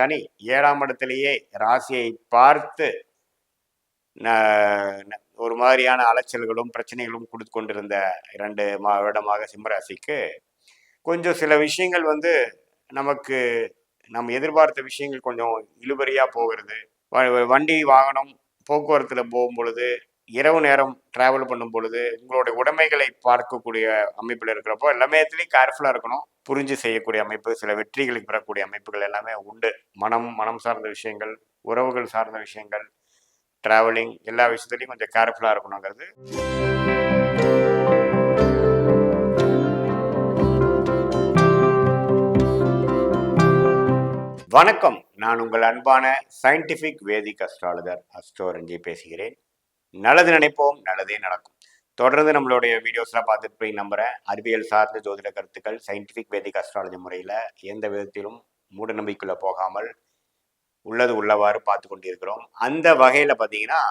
சனி ஏழாம் இடத்திலேயே ராசியை பார்த்து ஒரு மாதிரியான அலைச்சல்களும் பிரச்சனைகளும் கொடுத்து கொண்டிருந்த இரண்டு மா வருடமாக சிம்மராசிக்கு கொஞ்சம் சில விஷயங்கள் வந்து நமக்கு நம்ம எதிர்பார்த்த விஷயங்கள் கொஞ்சம் இழுபறியாக போகிறது. வ- வண்டி வாகனம் போக்குவரத்தில் போகும் பொழுது இரவு நேரம் டிராவல் பண்ணும் பொழுது உங்களுடைய உடைமைகளை பார்க்கக்கூடிய அமைப்பில் இருக்கிறப்போ எல்லாமே கேர்ஃபுல்லாக இருக்கணும். புரிஞ்சு செய்யக்கூடிய அமைப்பு சில வெற்றிகளை பெறக்கூடிய அமைப்புகள் எல்லாமே உண்டு. மனம் மனம் சார்ந்த விஷயங்கள் உறவுகள் சார்ந்த விஷயங்கள் டிராவலிங் எல்லா விஷயத்துலையும் கொஞ்சம் கேர்ஃபுல்லாக இருக்கணுங்கிறது. வணக்கம். நான் உங்கள் அன்பான சயின்டிஃபிக் வேதிக் அஸ்ட்ராலஜர் அஸ்ட்ரோரஞ்சி பேசுகிறேன். நல்லது நினைப்போம் நல்லதே நடக்கும். தொடர்ந்து நம்மளுடைய வீடியோஸ்லாம் பார்த்துட்டு போய் நம்புகிறேன் அறிவியல் சார்ந்த ஜோதிட கருத்துக்கள் சயின்டிஃபிக் வேதிக் அஸ்ட்ராலஜி முறையில் எந்த விதத்திலும் மூட போகாமல் உள்ளது உள்ளவாறு பார்த்து கொண்டிருக்கிறோம். அந்த வகையில் பார்த்தீங்கன்னா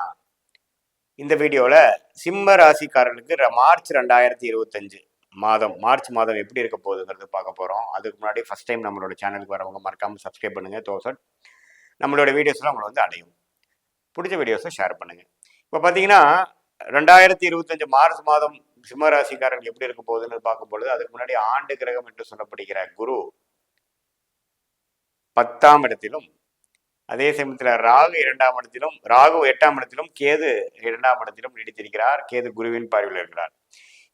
இந்த வீடியோவில் சிம்ம ராசிக்காரர்களுக்கு மார்ச் ரெண்டாயிரத்தி இருபத்தஞ்சு மாதம் மார்ச் மாதம் எப்படி இருக்க போகுதுங்கிறது பார்க்க போகிறோம் அதுக்கு முன்னாடி ஃபஸ்ட் டைம் நம்மளோட சேனலுக்கு வரவங்க மறக்காமல் சப்ஸ்கிரைப் பண்ணுங்கள் தோசட் நம்மளோட வீடியோஸ்லாம் உங்களை வந்து அடையும். பிடிச்ச வீடியோஸை ஷேர் பண்ணுங்கள் இப்போ பார்த்தீங்கன்னா ரெண்டாயிரத்தி இருபத்தஞ்சு மார்ச் மாதம் சிம்ம எப்படி இருக்க போகுதுன்னு பார்க்கும்பொழுது அதுக்கு முன்னாடி ஆண்டு கிரகம் என்று சொல்லப்படுகிற குரு பத்தாம் இடத்திலும் அதே சமயத்தில் ராகு இரண்டாம் இடத்திலும் ராகு எட்டாம் இடத்திலும் கேது இரண்டாம் இடத்திலும் நீடித்திருக்கிறார். கேது குருவின் பார்வையில் இருக்கிறார்.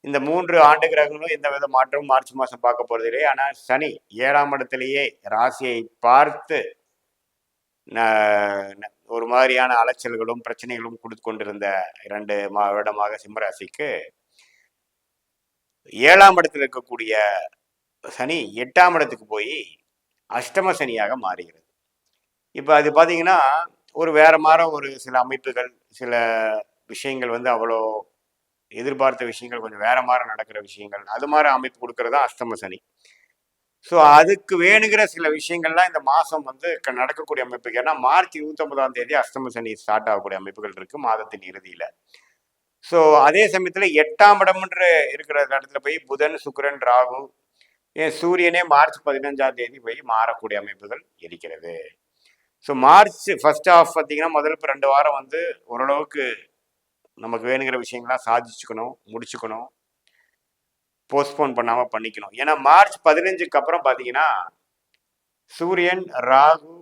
இந்த மூன்று ஆண்டு கிரகங்களும் எந்த வித மாற்றமும் மார்ச் மாதம் பார்க்க போறதில்லை ஆனால் சனி ஏழாம் இடத்திலேயே ராசியை பார்த்து மாதிரியான அலைச்சல்களும் பிரச்சனைகளும் கொடுத்து கொண்டிருந்த இரண்டு மா வருடமாக சிம்மராசிக்கு ஏழாம் இடத்தில் இருக்கக்கூடிய சனி எட்டாம் இடத்துக்கு போய் அஷ்டம சனியாக மாறுகிறது. இப்போ அது பார்த்தீங்கன்னா ஒரு வேற மாதிரி ஒரு சில அமைப்புகள் சில விஷயங்கள் வந்து அவ்வளோ எதிர்பார்த்த விஷயங்கள் கொஞ்சம் வேற மாதிரி நடக்கிற விஷயங்கள் அது மாதிரி அமைப்பு கொடுக்கறது தான் அஷ்டம சனி. ஸோ அதுக்கு வேணுங்கிற சில விஷயங்கள்லாம் இந்த மாதம் வந்து க- நடக்கக்கூடிய அமைப்புகள் ஏன்னா மார்ச் இருபத்தொன்பதாம் தேதி அஷ்டம சனி ஸ்டார்ட் ஆகக்கூடிய அமைப்புகள் இருக்குது மாதத்தின் இறுதியில். ஸோ அதே சமயத்தில் எட்டாம் இடம்ன்ற இருக்கிற இடத்துல போய் புதன் சுக்கிரன் ராகு ஏன் சூரியனே மார்ச் பதினஞ்சாம் தேதி போய் மாறக்கூடிய அமைப்புகள் இருக்கிறது. ஸோ மார்ச் ஃபர்ஸ்ட் ஆஃப் பார்த்தீங்கன்னா முதல் இப்போ ரெண்டு வாரம் வந்து ஓரளவுக்கு நமக்கு வேணுங்கிற விஷயங்கள்லாம் சாதிச்சுக்கணும் முடிச்சுக்கணும். போஸ்ட்போன் பண்ணாமல் பண்ணிக்கணும். ஏன்னா மார்ச் பதினஞ்சுக்கு அப்புறம் பார்த்தீங்கன்னா சூரியன் ராகு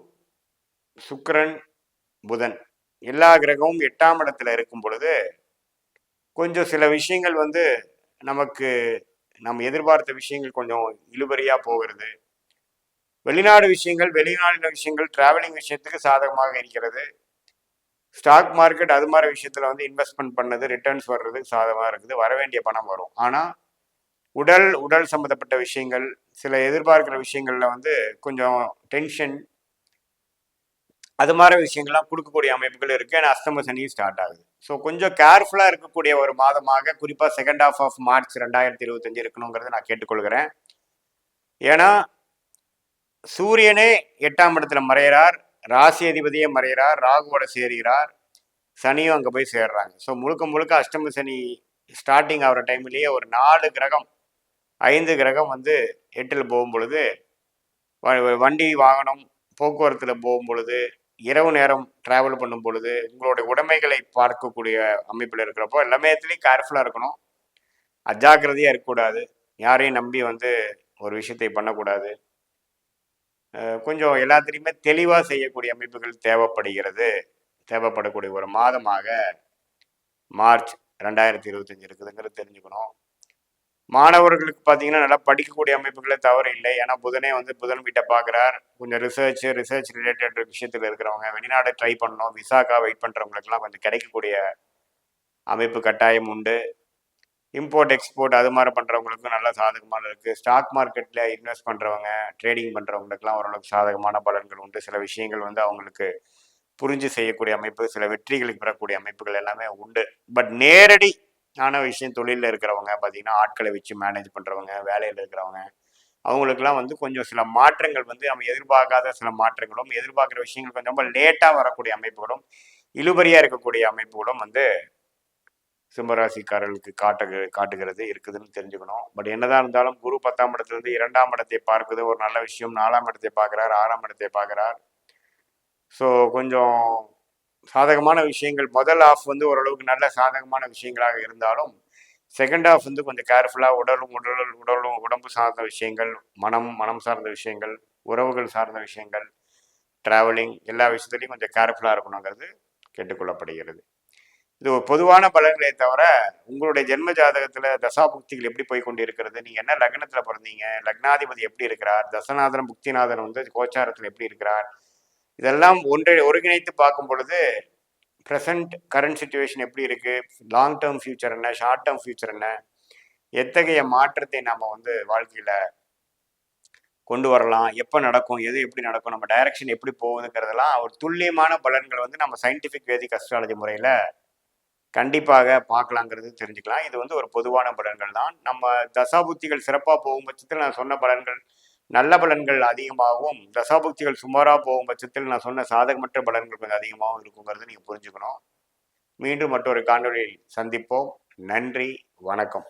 சுக்கரன் புதன் எல்லா கிரகமும் எட்டாம் இடத்துல இருக்கும் பொழுது கொஞ்சம் சில விஷயங்கள் வந்து நமக்கு நம்ம எதிர்பார்த்த விஷயங்கள் கொஞ்சம் இழுபறியாக போகிறது. வெளிநாடு விஷயங்கள் வெளிநாடு விஷயங்கள் டிராவலிங் விஷயத்துக்கு சாதகமாக இருக்கிறது. ஸ்டாக் மார்க்கெட் அது மாதிரி விஷயத்தில் வந்து இன்வெஸ்ட்மெண்ட் பண்ணது ரிட்டர்ன்ஸ் வர்றதுக்கு சாதகமாக இருக்குது. வர வேண்டிய பணம் வரும். ஆனால் உடல் உடல் சம்மந்தப்பட்ட விஷயங்கள் சில எதிர்பார்க்கிற விஷயங்கள்ல வந்து கொஞ்சம் டென்ஷன் அது மாதிரி விஷயங்கள்லாம் கொடுக்கக்கூடிய அமைப்புகள் இருக்கு. ஏன்னா அஸ்தம சனி ஸ்டார்ட் ஆகுது. ஸோ கொஞ்சம் கேர்ஃபுல்லாக இருக்கக்கூடிய ஒரு மாதமாக குறிப்பாக செகண்ட் ஹாஃப் ஆஃப் மார்ச் ரெண்டாயிரத்தி இருபத்தஞ்சு இருக்கணுங்கிறத நான் கேட்டுக்கொள்கிறேன். ஏன்னா சூரியனே எட்டாம் இடத்துல மறையிறார் ராசி அதிபதியே மறையிறார் ராகுவோட சேர்கிறார் சனியும் அங்கே போய் சேர்றாங்க. ஸோ முழுக்க முழுக்க அஷ்டம சனி ஸ்டார்டிங் ஆகிற டைம்லேயே ஒரு நாலு கிரகம் ஐந்து கிரகம் வந்து எட்டில் போகும் பொழுது வ- வண்டி வாகனம் போக்குவரத்தில் போகும் பொழுது இரவு நேரம் ட்ராவல் பண்ணும் பொழுது உங்களுடைய உடைமைகளை பார்க்கக்கூடிய அமைப்பில் இருக்கிறப்போ எல்லாமே கேர்ஃபுல்லாக இருக்கணும். அஜாக்கிரதையாக இருக்கக்கூடாது. யாரையும் நம்பி வந்து ஒரு விஷயத்தை பண்ணக்கூடாது. கொஞ்சம் எல்லாத்துலேயுமே தெளிவாக செய்யக்கூடிய அமைப்புகள் தேவைப்படுகிறது. தேவைப்படக்கூடிய ஒரு மாதமாக மார்ச் ரெண்டாயிரத்தி இருபத்தஞ்சு இருக்குதுங்கிறது தெரிஞ்சுக்கணும். மாணவர்களுக்கு பார்த்தீங்கன்னா நல்லா படிக்கக்கூடிய அமைப்புகளே தவறு இல்லை. ஏன்னா புதனே வந்து புதன் வீட்டை பார்க்குறார். கொஞ்சம் ரிசர்ச் ரிசர்ச் ரிலேட்டட் விஷயத்தில் இருக்கிறவங்க வெளிநாடு ட்ரை பண்ணணும். விசாக்கா வெயிட் பண்ணுறவங்களுக்குலாம் கொஞ்சம் கிடைக்கக்கூடிய அமைப்பு கட்டாயம் உண்டு. இம்போர்ட் எக்ஸ்போர்ட் அது மாதிரி பண்ணுறவங்களுக்கும் நல்ல சாதகமான இருக்குது ஸ்டாக் மார்க்கெட்டில் இன்வெஸ்ட் பண்ணுறவங்க ட்ரேடிங் பண்ணுறவங்களுக்குலாம் ஓரளவுக்கு சாதகமான பலன்கள் உண்டு. சில விஷயங்கள் வந்து அவங்களுக்கு புரிஞ்சு செய்யக்கூடிய அமைப்பு சில வெற்றிகளுக்கு பெறக்கூடிய அமைப்புகள் எல்லாமே உண்டு. பட் நேரடி ஆன விஷயம் தொழிலில் இருக்கிறவங்க பார்த்தீங்கன்னா ஆட்களை வச்சு மேனேஜ் பண்ணுறவங்க வேலையில் இருக்கிறவங்க அவங்களுக்குலாம் வந்து கொஞ்சம் சில மாற்றங்கள் வந்து நம்ம எதிர்பார்க்காத சில மாற்றங்களும் எதிர்பார்க்குற விஷயங்கள் கொஞ்சம் ரொம்ப லேட்டாக வரக்கூடிய அமைப்புகளும் இழுபறியாக இருக்கக்கூடிய அமைப்புகளும் வந்து சிம்மராசிக்காரர்களுக்கு காட்டு காட்டுகிறது இருக்குதுன்னு தெரிஞ்சுக்கணும். பட் என்னதான் இருந்தாலும் குரு பத்தாம் இடத்துலேருந்து இரண்டாம் இடத்தை பார்க்குது ஒரு நல்ல விஷயம். நாலாம் இடத்தை பார்க்குறார் ஆறாம் இடத்தை பார்க்குறார். ஸோ கொஞ்சம் சாதகமான விஷயங்கள். முதல் ஆஃப் வந்து ஓரளவுக்கு நல்ல சாதகமான விஷயங்களாக இருந்தாலும் செகண்ட் ஆஃப் வந்து கொஞ்சம் கேர்ஃபுல்லாக உடலும் உடல் உடலும் உடம்பு சார்ந்த விஷயங்கள் மனம் மனம் சார்ந்த விஷயங்கள் உறவுகள் சார்ந்த விஷயங்கள் ட்ராவலிங் எல்லா விஷயத்துலையும் கொஞ்சம் கேர்ஃபுல்லாக இருக்கணுங்கிறது கேட்டுக்கொள்ளப்படுகிறது. இது ஒரு பொதுவான பலன்களே தவிர உங்களுடைய ஜென்ம ஜாதகத்தில் தசாபுக்திகள் எப்படி போய் கொண்டு இருக்கிறது நீங்கள் என்ன லக்னத்தில் பிறந்தீங்க? லக்னாதிபதி எப்படி இருக்கிறார்? தசநாதன் புக்திநாதன் வந்து கோச்சாரத்தில் எப்படி இருக்கிறார்? இதெல்லாம் ஒன்றை ஒருங்கிணைத்து பார்க்கும் பொழுது ப்ரெசண்ட் கரண்ட் சுச்சுவேஷன் எப்படி இருக்குது லாங் டேர்ம் ஃபியூச்சர் என்ன? ஷார்ட் டேர்ம் ஃபியூச்சர் என்ன? எத்தகைய மாற்றத்தை நாம் வந்து வாழ்க்கையில் கொண்டு வரலாம்? எப்போ நடக்கும்? எது எப்படி நடக்கும்? நம்ம டைரக்ஷன் எப்படி போகுதுங்கிறதெல்லாம் ஒரு துல்லியமான பலன்கள் வந்து நம்ம சயின்டிஃபிக் வேதிக் அஸ்ட்ராலஜி முறையில் கண்டிப்பாக பார்க்கலாங்கிறது தெரிஞ்சுக்கலாம். இது வந்து ஒரு பொதுவான பலன்கள் தான். நம்ம தசாபுத்திகள் சிறப்பாக போகும் பட்சத்தில் நான் சொன்ன பலன்கள் நல்ல பலன்கள் அதிகமாகவும் தசாபுக்திகள் சுமாராக போகும் பட்சத்தில் நான் சொன்ன சாதகமற்ற பலன்கள் கொஞ்சம் அதிகமாகவும் இருக்குங்கிறது நீங்கள் புரிஞ்சுக்கணும். மீண்டும் மற்றொரு காணொலியில் சந்திப்போம். நன்றி. வணக்கம்.